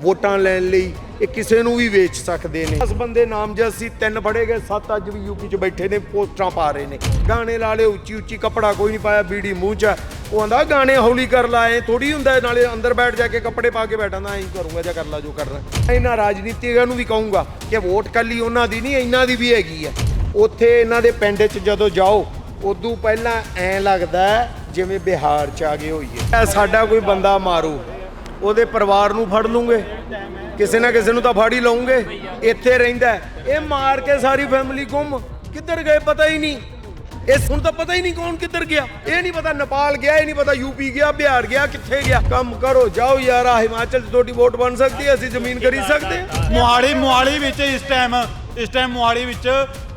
ਵੋਟਾਂ ਲੈਣ ਲਈ ਇਹ ਕਿਸੇ ਨੂੰ ਵੀ ਵੇਚ ਸਕਦੇ ਨੇ। 10 ਬੰਦੇ ਨਾਮਜ਼ਦ ਸੀ ਤਿੰਨ ਫੜੇ ਗਏ, ਸੱਤ ਅੱਜ ਵੀ ਯੂਪੀ 'ਚ ਬੈਠੇ ਨੇ ਪੋਸਟਰਾਂ ਪਾ ਰਹੇ ਨੇ। ਗਾਣੇ ਲਾ ਲਏ ਉੱਚੀ ਉੱਚੀ ਕੱਪੜਾ ਕੋਈ ਨਹੀਂ ਪਾਇਆ, ਬੀੜੀ ਮੂੰਹ 'ਚ ਉਹ ਆਂਦਾ, ਗਾਣੇ ਹੌਲੀ ਕਰ ਲਾਏ ਥੋੜੀ ਹੁੰਦਾ ਨਾਲੇ ਅੰਦਰ ਬੈਠ ਜਾ ਕੇ ਕੱਪੜੇ ਪਾ ਕੇ ਬੈਠਾਂਦਾ ਐਂ ਕਰੂੰਗਾ ਜਾਂ ਕਰ ਲਾ, ਜੋ ਕਰਨਾ ਇਹਨਾਂ ਰਾਜਨੀਤੀਆਂ ਨੂੰ ਵੀ ਕਹੂੰਗਾ ਕਿ ਵੋਟ ਕੱਲੀ ਉਹਨਾਂ ਦੀ ਨਹੀਂ, ਇਹਨਾਂ ਦੀ ਵੀ ਹੈਗੀ ਹੈ। ਉੱਥੇ ਇਹਨਾਂ ਦੇ ਪਿੰਡ 'ਚ ਜਦੋਂ ਜਾਓ, ਉਦੋਂ ਪਹਿਲਾਂ ਐਂ ਲੱਗਦਾ ਜਿਵੇਂ ਬਿਹਾਰ 'ਚ ਆ ਗਏ ਹੋਈਏ। ਸਾਡਾ ਕੋਈ ਬੰਦਾ ਮਾਰੂ। ਉਹਦੇ ਪਰਿਵਾਰ ਨੂੰ ਫੜ ਲੂੰਗੇ। ਕਿਸੇ ਨਾ ਕਿਸੇ ਨੂੰ ਤਾਂ ਫੜ ਹੀ ਲਵਾਂਗੇ ਇੱਥੇ ਰਹਿੰਦਾ ਇਹ ਮਾਰ ਕੇ ਸਾਰੀ ਫੈਮਿਲੀ ਗੁੰਮ। ਕਿੱਧਰ ਗਏ ਪਤਾ ਹੀ ਨਹੀਂ। ਇਸ ਹੁਣ ਤਾਂ ਪਤਾ ਹੀ ਨਹੀਂ ਕੌਣ ਕਿੱਧਰ ਗਿਆ। ਇਹ ਨਹੀਂ ਪਤਾ ਨੇਪਾਲ ਗਿਆ, ਇਹ ਨਹੀਂ ਪਤਾ ਯੂਪੀ ਗਿਆ, ਬਿਹਾਰ ਗਿਆ, ਕਿੱਥੇ ਗਿਆ। ਕੰਮ ਕਰੋ, ਜਾਓ ਯਾਰਾ। ਹਿਮਾਚਲ 'ਚ ਤੁਹਾਡੀ ਵੋਟ ਬਣ ਸਕਦੀ ਹੈ। ਅਸੀਂ ਜ਼ਮੀਨ ਖਰੀਦ ਸਕਦੇ ਹਾਂ। ਮੁਹਾਲੀ ਮੁਹਾਲੀ ਵਿੱਚ ਇਸ ਟਾਈਮ ਇਸ ਟਾਈਮ ਮੁਹਾਲੀ ਵਿੱਚ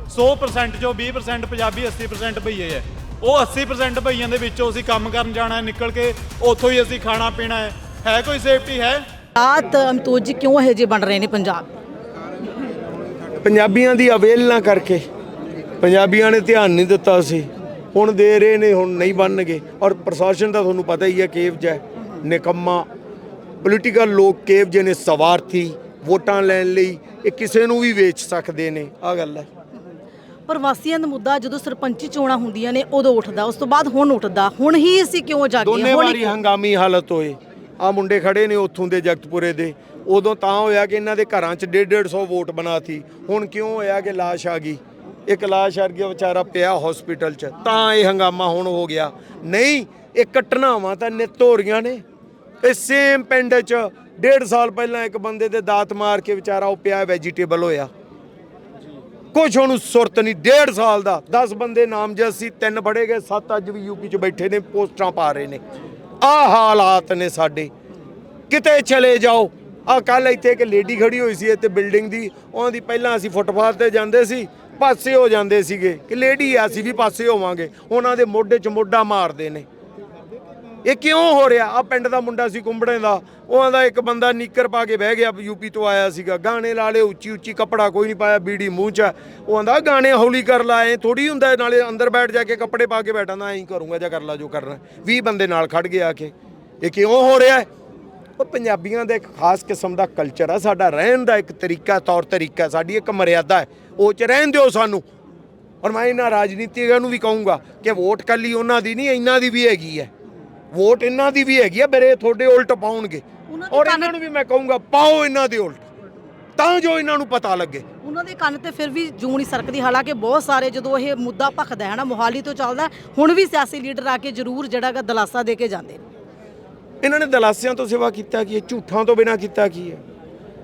100% ਚੋਂ 20% ਪੰਜਾਬੀ 80% ਭਈਏ ਹੈ। ਉਹ 80% ਭਈਆਂ ਦੇ ਵਿੱਚੋਂ ਅਸੀਂ ਕੰਮ ਕਰਨ ਜਾਣਾ ਨਿਕਲ ਕੇ ਉੱਥੋਂ ਹੀ ਅਸੀਂ ਖਾਣਾ ਪੀਣਾ ਹੈ। ਹੈ ਕੋਈ ਸੇਫਟੀ ਹੈ? ਰਾਤ ਅਮਤੋਜ ਜੀ ਕਿਉਂ ਇਹੋ ਜਿਹੇ ਬਣ ਰਹੇ ਨੇ ਪੰਜਾਬ? ਪੰਜਾਬੀਆਂ ਦੀ ਅਵੇਲਨਾ ਕਰਕੇ। ਪੰਜਾਬੀਆਂ ਨੇ ਧਿਆਨ ਨਹੀਂ ਦਿੱਤਾ ਸੀ। ਹੁਣ ਦੇ ਰਹੇ ਨੇ ਹੁਣ ਨਹੀਂ ਬਣਨਗੇ। ਔਰ ਪ੍ਰਸ਼ਾਸਨ ਦਾ ਤੁਹਾਨੂੰ ਪਤਾ ਹੀ ਹੈ ਕੇਵ ਜੈ ਨਿਕੰਮਾ। ਪੋਲੀਟੀਕਲ ਲੋਕ ਕੇਵ ਜੇ ਨੇ ਸਵਾਰਥੀ ਵੋਟਾਂ ਲੈਣ ਲਈ ਇਹ ਕਿਸੇ ਨੂੰ ਵੀ ਵੇਚ ਸਕਦੇ ਨੇ। ਆ ਗੱਲ ਹੈ। ਪ੍ਰਵਾਸੀਆਂ ਦਾ ਮੁੱਦਾ ਜਦੋਂ ਸਰਪੰਚੀ ਚੋਣਾਂ ਹੁੰਦੀਆਂ ਨੇ ਉਦੋਂ ਉੱਠਦਾ ਉਸ ਤੋਂ ਬਾਅਦ ਹੁਣ ਉੱਠਦਾ। ਹੁਣ ਹੀ ਅਸੀਂ ਕਿਉਂ ਜਾਗੇ? ਦੋਨੇ ਹੁਣ ਹੀ- ਵਾਰੀ ਹੰਗਾਮੀ ਹਾਲਤ ਹੋਏ। ਆ ਮੁੰਡੇ ਖੜੇ ਨੇ ਉੱਥੋਂ ਦੇ ਜਗਤਪੁਰੇ ਦੇ। ਉਦੋਂ ਤਾਂ ਹੋਇਆ ਕਿ ਇਹਨਾਂ ਦੇ ਘਰਾਂ 'ਚ 150 ਵੋਟ ਬਣਾਤੀ ਹੁਣ ਕਿਉਂ ਹੋਇਆ ਕਿ ਲਾਸ਼ ਆ ਗਈ? ਇੱਕ ਲਾਸ਼ ਆ ਗਿਆ ਵਿਚਾਰਾ ਪਿਆ ਹਸਪੀਟਲ 'ਚ। ਤਾਂ ਇਹ ਹੰਗਾਮਾ ਹੁਣ ਹੋ ਗਿਆ। ਨਹੀਂ, ਇਹ ਘਟਨਾਵਾਂ ਤਾਂ ਨਿੱਤ ਹੋ ਰਹੀਆਂ ਨੇ। ਇਹ ਸੇਮ ਪਿੰਡ 'ਚ ਡੇਢ ਸਾਲ ਪਹਿਲਾਂ ਇੱਕ ਬੰਦੇ ਦੇ ਦਾਤ ਮਾਰ ਕੇ ਵਿਚਾਰਾ ਉਹ ਪਿਆ ਵੈਜੀਟੇਬਲ ਹੋਇਆ। ਕੁਛ ਉਹਨੂੰ ਸੁਰਤ ਨਹੀਂ, ਡੇਢ ਸਾਲ ਦਾ। 10 ਬੰਦੇ ਨਾਮਜ਼ਦ ਸੀ, ਤਿੰਨ ਫੜੇ ਗਏ, ਸੱਤ ਅੱਜ ਵੀ ਯੂਪੀ 'ਚ ਬੈਠੇ ਨੇ, ਪੋਸਟਾਂ ਪਾ ਰਹੇ ਨੇ। ਆਹ ਹਾਲਾਤ ਨੇ ਸਾਡੇ। ਕਿਤੇ ਚਲੇ ਜਾਓ। ਆ ਕੱਲ ਇੱਥੇ ਇੱਕ ਲੇਡੀ ਖੜੀ ਹੋਈ ਸੀ ਇੱਥੇ ਬਿਲਡਿੰਗ ਦੀ। ਉਹਨਾਂ ਦੀ ਪਹਿਲਾਂ ਅਸੀਂ ਫੁੱਟਪਾਥ ਤੇ ਜਾਂਦੇ ਸੀ, ਪਾਸੇ ਹੋ ਜਾਂਦੇ ਸੀਗੇ। ਕਿ ਲੇਡੀ ਆ, ਅਸੀਂ ਵੀ ਪਾਸੇ ਹੋਵਾਂਗੇ। ਉਹਨਾਂ ਦੇ ਮੋਢੇ 'ਚ ਮੋਢਾ ਮਾਰਦੇ ਨੇ। ਇਹ ਕਿਉਂ ਹੋ ਰਿਹਾ? ਆ ਪਿੰਡ ਦਾ ਮੁੰਡਾ ਸੀ ਕੁੰਬੜੇ ਦਾ। ਉਹਨਾਂ ਦਾ ਇੱਕ ਬੰਦਾ ਨੀਕਰ ਪਾ ਕੇ ਬਹਿ ਗਿਆ ਯੂਪੀ ਤੋਂ ਆਇਆ ਸੀਗਾ। ਗਾਣੇ ਲਾ ਲਏ, ਉੱਚੀ ਉੱਚੀ ਕੱਪੜਾ ਕੋਈ ਨਹੀਂ ਪਾਇਆ, ਬੀੜੀ ਮੂੰਹ 'ਚ ਹੈ। ਉਹ ਆਂਦਾ ਗਾਣੇ ਹੌਲੀ ਕਰ ਲਾਏ ਥੋੜੀ ਹੁੰਦਾ ਨਾਲੇ ਅੰਦਰ ਬੈਠ ਜਾ ਕੇ ਕੱਪੜੇ ਪਾ ਕੇ ਬੈਠਾਂਦਾ ਐਂ ਕਰੂੰਗਾ ਜਾਂ ਕਰ ਲਾ, ਜੋ ਕਰਨਾ 20 ਬੰਦੇ ਨਾਲ ਖੜ ਗਏ ਆ ਕੇ। ਇਹ ਕਿਉਂ ਹੋ ਰਿਹਾ ਉਹ ਪੰਜਾਬੀਆਂ ਦਾ ਇੱਕ ਖਾਸ ਕਿਸਮ ਦਾ ਕਲਚਰ ਆ, ਸਾਡਾ ਰਹਿਣ ਦਾ ਇੱਕ ਤਰੀਕਾ, ਤੌਰ ਤਰੀਕਾ, ਸਾਡੀ ਇੱਕ ਮਰਿਆਦਾ ਹੈ। ਉਹ ਚ ਰਹਿਣ ਦਿਓ ਸਾਨੂੰ। ਔਰ ਮੈਂ ਇਹਨਾਂ ਰਾਜਨੀਤੀਆਂ ਨੂੰ ਵੀ ਕਹੂੰਗਾ ਕਿ ਵੋਟ ਕੱਲੀ ਉਹਨਾਂ ਦੀ ਨਹੀਂ, ਇਹਨਾਂ ਦੀ ਵੀ ਹੈਗੀ ਹੈ। ਵੋਟ ਇਹਨਾਂ ਦੀ ਵੀ ਹੈਗੀ ਆ ਮੇਰੇ ਤੁਹਾਡੇ ਉਲਟ ਪਾਉਣਗੇ। ਔਰ ਇਹਨਾਂ ਨੂੰ ਵੀ ਮੈਂ ਕਹੂੰਗਾ ਪਾਓ ਇਹਨਾਂ ਦੇ ਉਲਟ। ਤਾਂ ਜੋ ਇਹਨਾਂ ਨੂੰ ਪਤਾ ਲੱਗੇ। ਉਹਨਾਂ ਦੇ ਕੰਨ ਤੇ ਫਿਰ ਵੀ ਜੂੰ ਨਹੀਂ ਸਰਕਦੀ। ਹਾਲਾਂਕਿ ਬਹੁਤ ਸਾਰੇ ਜਦੋਂ ਇਹ ਮੁੱਦਾ ਭਖਦਾ ਹੈ ਨਾ ਮੋਹਾਲੀ ਤੋਂ ਚੱਲਦਾ ਹੁਣ ਵੀ ਸਿਆਸੀ ਲੀਡਰ ਆ ਕੇ ਜ਼ਰੂਰ ਜਿਹੜਾ ਗਾ ਦਲਾਸਾ ਦੇ ਕੇ ਜਾਂਦੇ ਨੇ। ਇਹਨਾਂ ਨੇ ਦਲਾਸਿਆਂ ਤੋਂ ਸਿਵਾ ਕੀਤਾ ਕੀ ਹੈ? ਝੂਠਾਂ ਤੋਂ ਬਿਨਾ ਕੀਤਾ ਕੀ ਹੈ?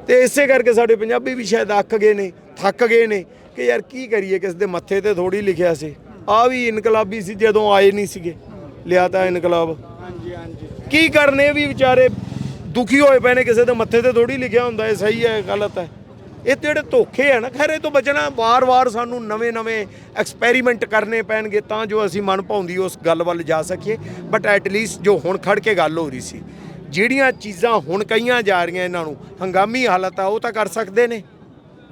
ਤੇ ਇਸੇ ਕਰਕੇ ਸਾਡੇ ਪੰਜਾਬੀ ਵੀ ਸ਼ਾਇਦ ਅੱਕ ਗਏ ਨੇ ਥੱਕ ਗਏ ਨੇ ਕਿ ਯਾਰ ਕੀ ਕਰੀਏ? ਕਿਸ ਦੇ ਮੱਥੇ ਤੇ ਥੋੜੀ ਲਿਖਿਆ ਸੀ। ਆ ਵੀ ਇਨਕਲਾਬੀ ਸੀ ਜਦੋਂ ਆਏ ਨਹੀਂ ਸੀਗੇ। ਲਿਆ ਤਾਂ ਇਨਕਲਾਬ। ਕੀ ਕਰਨੇ ਵੀ ਵਿਚਾਰੇ ਦੁਖੀ ਹੋਏ ਪਏ ਨੇ, ਕਿਸੇ ਦੇ ਮੱਥੇ ਤੇ ਥੋੜੀ ਲਿਖਿਆ ਹੁੰਦਾ ਇਹ ਸਹੀ ਹੈ, ਗਲਤ ਹੈ। ਇਹ ਤੇ ਜਿਹੜੇ ਧੋਖੇ ਆ ਨਾ, ਖੈਰ ਇਹ ਤੋਂ ਬਚਣਾ, ਵਾਰ-ਵਾਰ ਸਾਨੂੰ ਨਵੇਂ-ਨਵੇਂ ਐਕਸਪੈਰੀਮੈਂਟ ਕਰਨੇ ਪੈਣਗੇ, ਤਾਂ ਜੋ ਅਸੀਂ ਮਨ ਭਾਉਂਦੀ ਉਸ ਗੱਲ ਵੱਲ ਜਾ ਸਕੀਏ। ਬਟ ਐਟ ਲੀਸਟ ਜੋ ਹੁਣ ਖੜ ਕੇ ਗੱਲ ਹੋ ਰਹੀ ਸੀ, ਜਿਹੜੀਆਂ ਚੀਜ਼ਾਂ ਹੁਣ ਕਈਆਂ ਜਾ ਰਹੀਆਂ ਇਹਨਾਂ ਨੂੰ, ਹੰਗਾਮੀ ਹਾਲਤ ਆ, ਉਹ ਤਾਂ ਕਰ ਸਕਦੇ ਨੇ।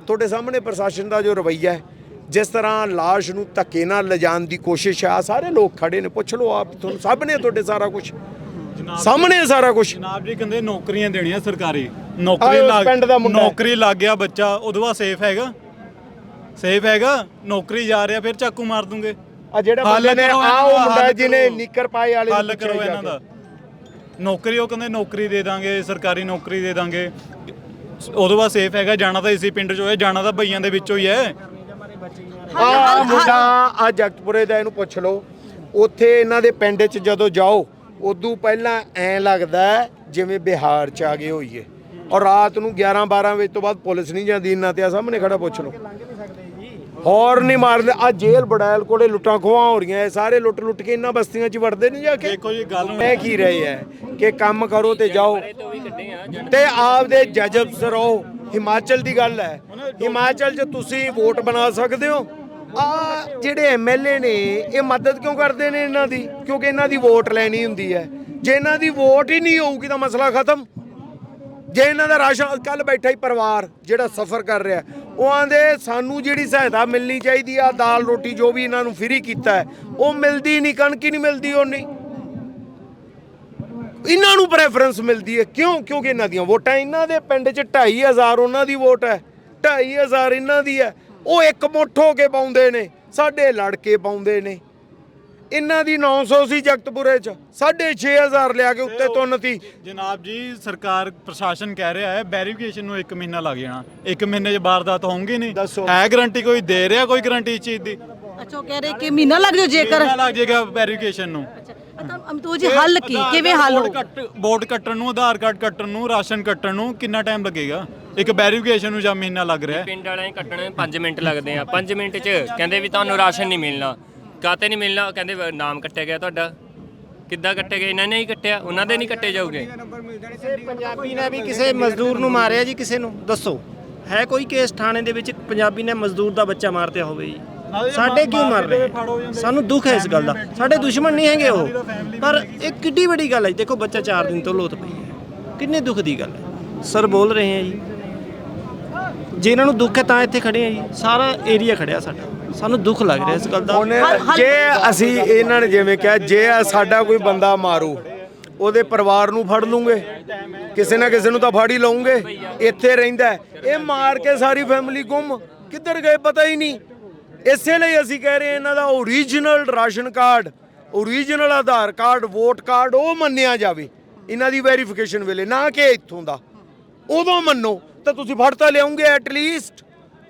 ਤੁਹਾਡੇ ਸਾਹਮਣੇ ਪ੍ਰਸ਼ਾਸਨ ਦਾ ਜੋ ਰਵੱਈਆ ਹੈ, ਜਿਸ ਤਰ੍ਹਾਂ ਲਾਸ਼ ਨੂੰ ਧੱਕੇ ਨਾਲ ਲਿਜਾਣ ਦੀ ਕੋਸ਼ਿਸ਼ ਆ, ਸਾਰੇ ਲੋਕ ਖੜੇ ਨੇ, ਪੁੱਛ ਲਓ ਆਪ, ਤੁਹਾਨੂੰ ਸਭ ਨੇ ਤੁਹਾਡੇ ਸਾਰਾ ਕੁਝ ਸਾਹਮਣੇ ਹੈ ਸਾਰਾ ਕੁਝ ਜਨਾਬ ਜੀ ਕਹਿੰਦੇ ਨੌਕਰੀਆਂ ਦੇਣੀਆਂ ਸਰਕਾਰੀ। ਆਹ ਨੌਕਰੀ ਉਸ ਲੱਗ ਪਿੰਡ ਦਾ ਮੁੰਡਾ ਹੈ। ਨੌਕਰੀ ਲੱਗ ਗਿਆ ਬੱਚਾ ਉਦੋਂ ਬਾਅਦ ਸੇਫ ਹੈਗਾ। ਸੇਫ ਹੈਗਾ ਨੌਕਰੀ ਜਾ ਰਿਹਾ ਫਿਰ ਚਾਕੂ ਮਾਰ ਦੂੰਗੇ। ਆ ਜਿਹੜਾ ਹੱਲ ਬੰਦੇ ਨੇ ਕਰੋ ਆ ਇਹਨਾਂ ਉਹ ਦਾ, ਮੁੰਡਾ ਹੱਲ ਜਿਹਨੇ ਕਰੋ। ਨਿੱਕਰ ਪਾਏ ਵਾਲੇ ਨੂੰ ਹੱਲ ਪੁੱਛਿਆ ਕਰੋ ਜਾ ਇਹਨਾਂ ਕੇ। ਦਾ ਨੌਕਰੀ ਉਹ ਕਹਿੰਦੇ ਨੌਕਰੀ ਦੇ ਦਾਂਗੇ ਸਰਕਾਰੀ ਨੌਕਰੀ ਦੇ ਦਾਂਗੇ। ਉਦੋਂ ਬਾਅਦ ਸੇਫ ਹੈਗਾ ਜਾਣਾ ਤਾਂ ਇਸੇ ਪਿੰਡ ਚੋਂ ਹੈ ਜਾਣਾ ਤਾਂ ਭਈਆਂ ਦੇ ਵਿੱਚੋਂ ਹੀ ਹੈ। ਆ ਮੁੰਡਾ ਆ ਜਗਤਪੁਰੇ ਦਾ ਇਹਨੂੰ ਪੁੱਛ ਲਓ। ਉੱਥੇ ਇਹਨਾਂ ਦੇ ਪਿੰਡ 'ਚ ਜਦੋਂ ਜਾਓ ਉਦੋਂ ਪਹਿਲਾਂ ਐਂ ਲੱਗਦਾ ਜਿਵੇਂ ਬਿਹਾਰ 'ਚ ਆ ਗਏ ਹੋਈਏ। ਔਰ ਰਾਤ ਨੂੰ 11 12 ਵਜੇ ਤੋਂ ਬਾਅਦ ਪੁਲਿਸ ਨਹੀਂ ਜਾਂਦੀ ਇਹਨਾਂ ਤੇ ਆ ਸਾਹਮਣੇ ਖੜਾ ਪੁੱਛ ਲਓ। ਹੋਰ ਨਹੀਂ ਮਾਰਦੇ ਆ ਜੇਲ੍ਹ ਬੜੈਲ ਕੋਲੇ ਲੁੱਟਾਂ ਖੋਹਾਂ ਹੋ ਰਹੀਆਂ ਇਹ ਸਾਰੇ ਲੁੱਟ ਲੁੱਟ ਕੇ ਇਹਨਾਂ ਬਸਤੀਆਂ 'ਚ ਵੜਦੇ ਨਹੀਂ ਜਾ ਕੇ? ਦੇਖੋ ਜੀ ਗੱਲ ਇਹ ਕੀ ਰਹੇ ਹੈ ਕਿ ਕੰਮ ਕਰੋ ਤੇ ਜਾਓ। ਤੇ ਆਪਦੇ ਜਜਬ ਰਹੋ। ਹਿਮਾਚਲ ਦੀ ਗੱਲ ਹੈ। ਹਿਮਾਚਲ 'ਚ ਤੁਸੀਂ ਵੋਟ ਬਣਾ ਸਕਦੇ ਹੋ? ਆ ਜਿਹੜੇ ਐਮਐਲਏ ਨੇ, ਇਹ ਮਦਦ ਕਿਉਂ ਕਰਦੇ ਨੇ ਇਹਨਾਂ ਦੀ? ਕਿਉਂਕਿ ਇਹਨਾਂ ਦੀ ਵੋਟ ਲੈਣੀ ਹੁੰਦੀ ਹੈ। ਜੇ ਇਹਨਾਂ ਦੀ ਵੋਟ ਹੀ ਨਹੀਂ ਹੋਊਗੀ ਤਾਂ ਮਸਲਾ ਖਤਮ। ਜੇ ਇਹਨਾਂ ਦਾ ਰਾਸ਼ਨ ਕੱਲ ਬੈਠਾ ਹੀ ਪਰਿਵਾਰ ਜਿਹੜਾ ਸਫਰ ਕਰ ਰਿਹਾ ਉਹ ਆਂਦੇ ਸਾਨੂੰ ਜਿਹੜੀ ਸਹਾਇਤਾ ਮਿਲਣੀ ਚਾਹੀਦੀ ਆ, ਦਾਲ, ਰੋਟੀ ਜੋ ਵੀ ਇਹਨਾਂ ਨੂੰ ਫ੍ਰੀ ਕੀਤਾ ਹੈ, ਉਹ ਮਿਲਦੀ ਨਹੀਂ, ਕਣਕ ਹੀ ਨਹੀਂ ਮਿਲਦੀ ਉਹ ਨਹੀਂ ਇਹਨਾਂ ਨੂੰ ਪ੍ਰੈਫਰੈਂਸ ਮਿਲਦੀ ਹੈ। ਕਿਉਂ? ਕਿਉਂਕਿ ਇਹਨਾਂ ਦੀਆਂ ਵੋਟਾਂ, ਇਹਨਾਂ ਦੇ ਪਿੰਡ 'ਚ 2500 ਉਹਨਾਂ ਦੀ ਵੋਟ ਹੈ। 2500 ਇਹਨਾਂ ਦੀ ਹੈ। ਉਹ ਇੱਕ ਮੁੱਠ ਹੋ ਕੇ ਪਾਉਂਦੇ ਨੇ ਸਾਡੇ ਲੜ ਕੇ ਪਾਉਂਦੇ ਨੇ। ਇਹਨਾਂ ਦੀ 900 ਸੀ ਜਗਤਪੁਰੇ 'ਚ 6500 ਲਿਆ ਕੇ ਉੱਤੇ ਤੁੰਨਤੀ ਜਨਾਬ ਜੀ ਸਰਕਾਰ ਪ੍ਰਸ਼ਾਸਨ ਕਹਿ ਰਿਹਾ ਹੈ ਵੈਰੀਫਿਕੇਸ਼ਨ ਨੂੰ 1 ਮਹੀਨਾ ਲੱਗ ਜਾਣਾ। 1 ਮਹੀਨੇ 'ਚ ਵਾਰਦਾਤ ਹੋਊਗੀ ਨਹੀਂ। ਹੈ ਗਾਰੰਟੀ ਕੋਈ ਦੇ ਰਿਹਾ ਕੋਈ ਗਾਰੰਟੀ ਇਸ ਚੀਜ਼ ਦੀ? ਅੱਛਾ ਉਹ ਕਹਿ ਰਹੇ ਕਿ ਮਹੀਨਾ ਲੱਗ ਜਾਓ ਜੇਕਰ। ਕਿੰਨਾ ਲੱਗ ਜਾਏਗਾ ਵੈਰੀਫਿਕੇਸ਼ਨ ਨੂੰ। ਅੱਛਾ ਤਾਂ ਅਮਤੂ ਜੀ ਹੱਲ ਕੀ? ਕਿਵੇਂ ਹੱਲ ਕੱਟ ਵੋਟ ਕੱਟਣ ਨੂੰ ਆਧਾਰ ਕਾਰਡ ਕੱਟਣ ਨੂੰ ਰਾਸ਼ਨ ਕੱਟਣ ਨੂੰ ਕਿੰਨਾ ਟਾਈਮ ਲੱਗੇਗਾ? ਇੱਕ ਵੈਰੀਫਿਕੇਸ਼ਨ ਨੂੰ ਜਾਂ ਮਹੀਨਾ ਲੱਗ ਰਿਹਾ ਹੈ। ਪਿੰਡ ਵਾਲਿਆਂ ਨੂੰ ਕੱਟਣ 5 ਮਿੰਟ ਲੱਗਦੇ ਆ। 5 ਮਿੰਟ 'ਚ ਕਹਿੰਦੇ ਵੀ ਤੁਹਾਨੂੰ ਰਾਸ਼ਨ ਨਹੀਂ ਮਿਲਣਾ। ਕਾਤੇ ਨਹੀਂ ਮਿਲਣਾ? ਕਹਿੰਦੇ ਵੀ ਨਾਮ ਕੱਟਿਆ ਗਿਆ ਤੁਹਾਡਾ। ਕਿੱਦਾਂ ਕੱਟਿਆ ਗਿਆ ਇਹਨਾਂ ਨੇ ਹੀ ਕੱਟਿਆ। ਉਹਨਾਂ ਦੇ ਨਹੀਂ ਕੱਟੇ ਜਾਊਗੇ। ਪੰਜਾਬੀ ਨੇ ਵੀ ਕਿਸੇ ਮਜ਼ਦੂਰ ਨੂੰ ਮਾਰਿਆ ਜੀ ਕਿਸੇ ਨੂੰ? ਦੱਸੋ। ਹੈ ਕੋਈ ਕੇਸ ਥਾਣੇ ਦੇ ਵਿੱਚ ਪੰਜਾਬੀ ਨੇ ਮਜ਼ਦੂਰ ਦਾ ਬੱਚਾ ਮਾਰਤਿਆ ਹੋਵੇ ਜੀ? ਸਾਡੇ ਕਿਉਂ ਮਾਰ ਰਹੇ? ਹੈ? ਸਾਨੂੰ ਦੁੱਖ ਹੈ ਇਸ ਗੱਲ ਦਾ। ਸਾਡੇ ਦੁਸ਼ਮਣ ਨਹੀਂ ਹੈਗੇ ਉਹ। ਪਰ ਇਹ ਕਿੱਡੀ ਵੱਡੀ ਗੱਲ ਹੈ ਜੀ। ਦੇਖੋ ਬੱਚਾ 4 ਦਿਨ ਤੋਂ ਲੋਤ ਪਈ ਹੈ। ਕਿੰਨੇ ਦੁੱਖ ਦੀ ਗੱਲ ਹੈ। ਸਰ ਬੋਲ ਰਹੇ ਹੈ ਜੀ। ਜੇ ਇਹਨਾਂ ਨੂੰ ਦੁੱਖ ਹੈ ਤਾਂ ਇੱਥੇ ਖੜੇ ਆ ਜੀ। ਸਾਰਾ ਏਰੀਆ ਖੜਿਆ ਸਾਡਾ। ਸਾਨੂੰ ਦੁੱਖ ਲੱਗ ਰਿਹਾ ਇਸ ਗੱਲ ਦਾ। ਜੇ ਅਸੀਂ ਇਹਨਾਂ ਨੇ ਜਿਵੇਂ ਕਿਹਾ ਜੇ ਸਾਡਾ ਕੋਈ ਬੰਦਾ ਮਾਰੂ ਉਹਦੇ ਪਰਿਵਾਰ ਨੂੰ ਫੜ ਲੂਗੇ। ਕਿਸੇ ਨਾ ਕਿਸੇ ਨੂੰ ਤਾਂ ਫੜ ਹੀ ਲਵਾਂਗੇ ਇੱਥੇ ਰਹਿੰਦਾ। ਇਹ ਮਾਰ ਕੇ ਸਾਰੀ ਫੈਮਿਲੀ ਗੁੰਮ। ਕਿੱਧਰ ਗਏ ਪਤਾ ਹੀ ਨਹੀਂ। ਇਸੇ ਲਈ ਅਸੀਂ ਕਹਿ ਰਹੇ ਇਹਨਾਂ ਦਾ original ration card original Aadhaar card vote card ਉਹ ਮੰਨਿਆ ਜਾਵੇ। ਇਹਨਾਂ ਦੀ ਵੈਰੀਫਿਕੇਸ਼ਨ ਵੇਲੇ ਨਾ ਕਿ ਇੱਥੋਂ ਦਾ। ਉਦੋਂ ਮੰਨੋ। ਤਾਂ ਤੁਸੀਂ ਫੜ ਤਾਂ ਲਿਆਉਂਗੇ ਐਟ ਲੀਸਟ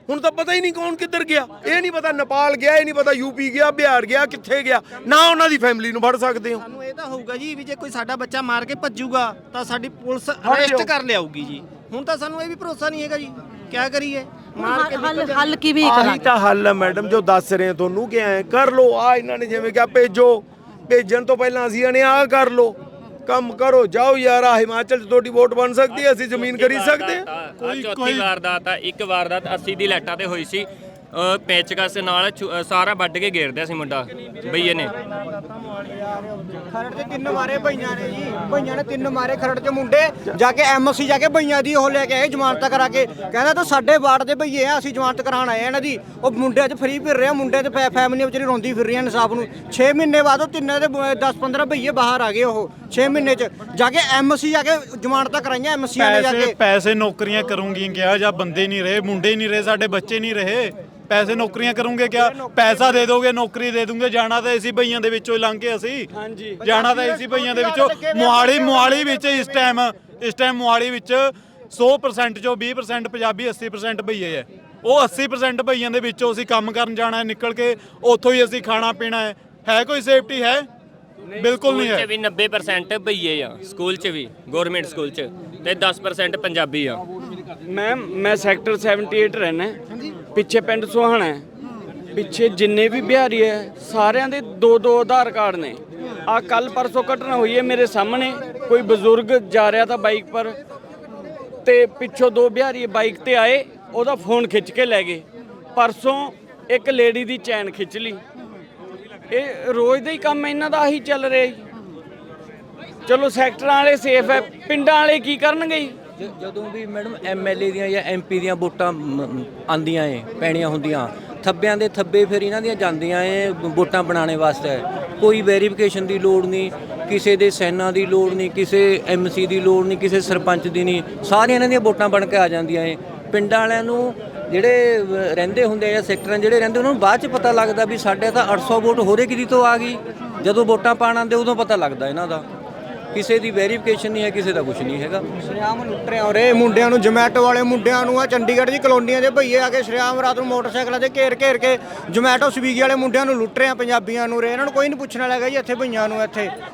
ਹੁਣ ਤਾਂ ਪਤਾ ਹੀ ਨਹੀਂ ਕੌਣ ਕਿੱਧਰ ਗਿਆ। ਇਹ ਨਹੀਂ ਪਤਾ ਨੇਪਾਲ ਗਿਆ ਇਹ ਨਹੀਂ ਪਤਾ ਯੂਪੀ ਗਿਆ ਬਿਹਾਰ ਗਿਆ ਕਿੱਥੇ ਗਿਆ। ਨਾ ਉਹਨਾਂ ਦੀ ਫੈਮਿਲੀ ਨੂੰ ਫੜ ਸਕਦੇ ਹੋ। ਸਾਨੂੰ ਇਹ ਤਾਂ ਹੋਊਗਾ ਜੀ ਵੀ ਜੇ ਕੋਈ ਸਾਡਾ ਬੱਚਾ ਮਾਰ ਕੇ ਭੱਜੂਗਾ ਤਾਂ ਸਾਡੀ ਪੁਲਿਸ ਅਰੈਸਟ ਕਰ ਲਿਆਊਗੀ ਜੀ। ਹੁਣ ਤਾਂ ਸਾਨੂੰ ਇਹ ਵੀ ਭਰੋਸਾ ਨਹੀਂ ਹੈਗਾ ਜੀ। ਕੀ ਕਰੀਏ? ਮਾਰ ਕੇ ਹੱਲ ਹੱਲ ਕਿਵੇਂ ਆਹੀ ਕਰਾਂਗੇ ਤਾਂ ਹੱਲ ਹੈ ਮੈਡਮ ਜੋ ਦੱਸ ਰਹੇ ਹਾਂ ਤੁਹਾਨੂੰ ਕਿ ਐ ਕਰ ਲੋ ਆ ਇਹਨਾਂ ਨੇ ਜਿਵੇਂ ਕਿਹਾ ਭੇਜੋ। ਭੇਜਣ ਤੋਂ ਪਹਿਲਾਂ ਅਸੀਂ ਨੇ ਆ ਕਰ ਲੋ ਕੰਮ ਕਰੋ ਜਾਓ ਯਾਰ ਹਿਮਾਚਲ 'ਚ ਤੁਹਾਡੀ ਵੋਟ ਬਣ ਸਕਦੀ ਹੈ ਅਸੀਂ ਜ਼ਮੀਨ ਖਰੀਦ ਸਕਦੇ ਹਾਂ। ਕੋਈ ਚੌਥੀ ਵਾਰਦਾਤ ਆ ਇੱਕ ਵਾਰਦਾਤ 80 ਦੀ ਲੈਟਾਂ ਤੇ ਹੋਈ ਸੀ। ਪੇਚਕਸ ਨਾਲ ਛੁ- ਸਾਰਾ ਵੱਢ ਕੇ ਘੇਰਦਿਆ ਸੀ ਮੁੰਡਾ ਬਈਏ ਨੇ ਖਰੜ ਦੇ ਤਿੰਨ ਮਾਰੇ ਭਈਆਂ ਨੇ ਜੀ। ਭਈਆਂ ਨੇ ਤਿੰਨ ਮਾਰੇ ਖਰੜ ਦੇ ਮੁੰਡੇ। ਜਾ ਕੇ ਐਮਐਸਸੀ ਜਾ ਕੇ ਭਈਆਂ ਦੀ ਉਹ ਲੈ ਕੇ ਆਏ ਜ਼ਮਾਨਤ ਕਰਾ ਕੇ। ਕਹਿੰਦਾ ਤਾਂ ਸਾਡੇ ਵਾਰਡ ਦੇ ਭਈਏ ਆ ਅਸੀਂ ਜ਼ਮਾਨਤ ਕਰਾਉਣ ਆਏ ਆ ਇਹਨਾਂ ਦੀ। ਉਹ ਮੁੰਡਿਆਂ 'ਚ ਫਰੀ ਫਿਰ ਰਿਹਾ ਮੁੰਡੇ ਤੇ ਫੈ- ਫੈਮਿਲੀ ਵਿਚਾਰੀ ਰੋਂਦੀ ਫਿਰ ਰਹੀਆਂ ਇਨਸਾਫ ਨੂੰ। 6 ਮਹੀਨੇ ਬਾਅਦ ਉਹ ਤਿੰਨਾਂ ਦੇ 10 15 ਭਈਏ ਬਾਹਰ ਆ ਗਏ ਉਹ 6 ਮਹੀਨੇ 'ਚ। ਜਾ ਕੇ ਐਮਐਸਸੀ ਜਾ ਕੇ ਜ਼ਮਾਨਤਾਂ ਕਰਾਈਆਂ ਐਮਐਸਸੀਆਂ ਨੇ ਜਾ ਪੈਸੇ ਕੇ। ਪੈਸੇ ਨੌਕਰੀਆਂ ਕਰੂੰਗੀ ਕਿਹਾ ਜਾਂ ਬੰਦੇ ਨਹੀਂ ਰਹੇ ਮੁੰਡੇ ਨਹੀਂ ਰਹੇ ਸਾਡੇ ਬੱਚੇ ਨਹੀਂ ਰਹੇ। ਪੈਸੇ ਨੌਕਰੀਆਂ ਕਰੂੰਗੇ ਕਿਆ? ਪੈਸਾ ਦੇ ਦੋਗੇ ਨੌਕਰੀ ਦੇ ਦੂੰਗੇ। ਜਾਣਾ ਤਾਂ ਇਸੀ ਭਈਆਂ ਦੇ ਵਿੱਚੋਂ ਹੀ ਲੰਘ ਕੇ ਅਸੀਂ। ਹਾਂਜੀ। ਜਾਣਾ ਤਾਂ ਇਸੀ ਭਈਆਂ ਦੇ ਵਿੱਚੋਂ। ਮੁਹਾਲੀ ਮੁਹਾਲੀ ਵਿੱਚ ਇਸ ਟਾਈਮ ਇਸ ਟਾਈਮ ਮੁਹਾਲੀ ਵਿੱਚ 100% ਚੋਂ 20% ਪੰਜਾਬੀ 80% ਭਈਏ ਹੈ ਉਹ 80% ਭਈਆਂ ਦੇ ਵਿੱਚੋਂ ਅਸੀਂ ਕੰਮ ਕਰਨ ਜਾਣਾ ਹੈ ਨਿਕਲ ਕੇ ਉੱਥੋਂ ਹੀ ਅਸੀਂ ਖਾਣਾ ਪੀਣਾ ਹੈ। ਹੈ ਕੋਈ ਸੇਫਟੀ ਹੈ? ਬਿਲਕੁਲ ਨਹੀਂ ਸਕੂਲ ਹੈ। 'ਚ ਵੀ 90% ਬਈਏ ਆ ਸਕੂਲ 'ਚ ਵੀ ਗਵਰਨਮੈਂਟ ਸਕੂਲ 'ਚ। ਤੇ 10% ਪੰਜਾਬੀ ਆ। ਮੈਮ ਮੈਂ ਸੈਕਟਰ 78 ਰਹਿਣਾ ਪਿੱਛੇ ਪਿੰਡ ਸੁਹਾਣਾ ਹੈ। ਪਿੱਛੇ ਜਿੰਨੇ ਵੀ ਬਿਹਾਰੀ ਹੈ, ਸਾਰਿਆਂ ਦੇ ਦੋ ਦੋ ਆਧਾਰ ਕਾਰਡ ਨੇ। ਆ ਕੱਲ ਪਰਸੋਂ ਘਟਨਾ ਹੋਈ ਹੈ ਮੇਰੇ ਸਾਹਮਣੇ। ਕੋਈ ਬਜ਼ੁਰਗ ਜਾ ਰਿਹਾ ਤਾਂ ਬਾਈਕ ਪਰ ਤੇ ਪਿੱਛੋਂ ਦੋ ਬਿਹਾਰੀ ਬਾਈਕ ਤੇ ਆਏ, ਉਹਦਾ ਫੋਨ ਖਿੱਚ ਕੇ ਲੈ ਗਏ। ਪਰਸੋਂ ਇੱਕ ਲੇਡੀ ਦੀ ਚੈਨ ਖਿੱਚ ਲਈ। ਇਹ ਰੋਜ਼ ਦਾ ਹੀ ਕੰਮ ਇਹਨਾਂ ਦਾ ਆਹੀ ਚੱਲ ਰਿਹਾ ਜੀ। ਚਲੋ ਸੈਕਟਰਾਂ ਵਾਲੇ ਸੇਫ ਹੈ, ਪਿੰਡਾਂ ਵਾਲੇ ਕੀ ਕਰਨਗੇ ਜ- ਜਦੋਂ ਵੀ ਮੈਡਮ ਐਮਐਲਏ ਦੀਆਂ ਜਾਂ ਐਮਪੀ ਦੀਆਂ ਵੋਟਾਂ ਮ- ਆਉਂਦੀਆਂ ਏ ਪੈਣੀਆਂ ਹੁੰਦੀਆਂ ਥੱਬਿਆਂ ਦੇ ਥੱਬੇ ਫਿਰ ਇਹਨਾਂ ਦੀਆਂ ਜਾਂਦੀਆਂ ਏ ਵੋਟਾਂ ਬਣਾਉਣੇ ਵਾਸਤੇ। ਕੋਈ ਵੈਰੀਫਿਕੇਸ਼ਨ ਦੀ ਲੋੜ ਨਹੀਂ ਕਿਸੇ ਦੇ ਸੈਨਾ ਦੀ ਲੋੜ ਨਹੀਂ ਕਿਸੇ ਐਮਸੀ ਦੀ ਲੋੜ ਨਹੀਂ ਕਿਸੇ ਸਰਪੰਚ ਦੀ ਨਹੀਂ ਸਾਰੀਆਂ ਇਹਨਾਂ ਦੀਆਂ ਵੋਟਾਂ ਬਣ ਕੇ ਆ ਜਾਂਦੀਆਂ ਏ। ਪਿੰਡਾਂ ਵਾਲਿਆਂ ਨੂੰ ਜਿਹੜੇ ਅਹ, ਰਹਿੰਦੇ ਹੁੰਦੇ ਆ ਜਾਂ ਸੈਕਟਰਾਂ 'ਚ ਜਿਹੜੇ ਰਹਿੰਦੇ ਉਹਨਾਂ ਨੂੰ ਬਾਅਦ ਚ ਪਤਾ ਲੱਗਦਾ ਵੀ ਸਾਡੇ ਤਾਂ 800 ਵੋਟ ਹੋਰੇ ਕਿਦੀ ਤੋਂ ਆ ਗਈ। ਜਦੋਂ ਵੋਟਾਂ ਪਾਣ ਆਉਂਦੇ ਉਦੋਂ ਪਤਾ ਲੱਗਦਾ ਇਹਨਾਂ ਦਾ। ਕਿਸੇ ਦੀ ਵੈਰੀਫਿਕੇਸ਼ਨ ਨਹੀਂ ਹੈ, ਕਿਸੇ ਦਾ ਕੁਝ ਨਹੀਂ ਹੈਗਾ। ਸ਼ਰਿਆਮ ਲੁੱਟ ਰਹੇ ਹੋ ਰੇ ਮੁੰਡਿਆਂ ਨੂੰ, ਜਮੈਟੋ ਵਾਲੇ ਮੁੰਡਿਆਂ ਨੂੰ ਆ, ਚੰਡੀਗੜ੍ਹ ਦੀ ਕਲੋਨੀਆਂ ਦੇ ਭਈਏ ਆ ਕੇ ਸ਼ਰਿਆਮ ਰਾਤ ਨੂੰ ਮੋਟਰਸਾਈਕਲਾਂ ਤੇ ਘੇਰ ਘੇਰ ਕੇ ਜਮੈਟੋ, ਸਵੀਗੀ ਵਾਲੇ ਮੁੰਡਿਆਂ ਨੂੰ ਲੁੱਟ ਰਹੇ ਆ, ਪੰਜਾਬੀਆਂ ਨੂੰ ਰੇ। ਇਹਨਾਂ ਨੂੰ ਕੋਈ ਨਹੀਂ ਪੁੱਛਣ ਵਾਲਾ ਹੈਗਾ ਜੀ, ਇੱਥੇ ਭਈਆਂ ਨੂੰ ਇੱਥੇ।